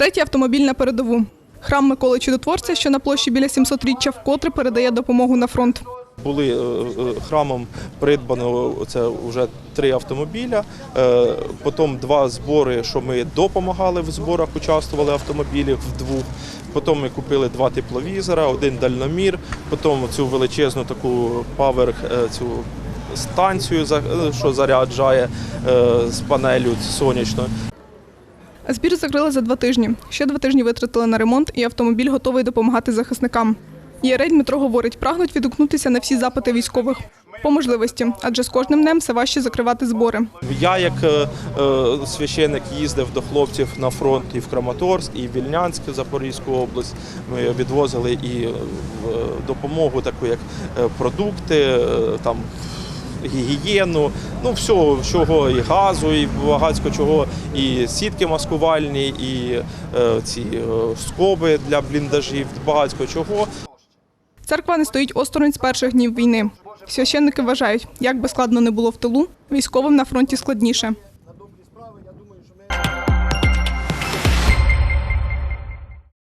Третій автомобіль на передову. Храм Миколи Чудотворця, що на площі біля 700-річчя, вкотре передає допомогу на фронт. Були е, е, храмом придбано це вже три автомобіля. Е, Потім два збори, що ми допомагали в зборах, участвували автомобілів вдвох. Потім ми купили два тепловізора, один дальномір, потім цю величезну таку павер, цю станцію, що заряджає з панелю сонячною. Збір закрили за два тижні. Ще два тижні витратили на ремонт, і автомобіль готовий допомагати захисникам. Єрей Дмитро говорить, прагнуть відгукнутися на всі запити військових. По можливості, адже з кожним днем все важче закривати збори. Я як е, е, священик їздив до хлопців на фронт і в Краматорськ, і в Вільнянськ, Запорізьку область. Ми відвозили і е, допомогу, таку як продукти, там гігієну, ну всього, чого і газу, і багатько чого, і сітки маскувальні, і е, ці е, скоби для бліндажів, багатько чого. Церква не стоїть осторонь з перших днів війни. Священники вважають, як би складно не було в тилу, військовим на фронті складніше.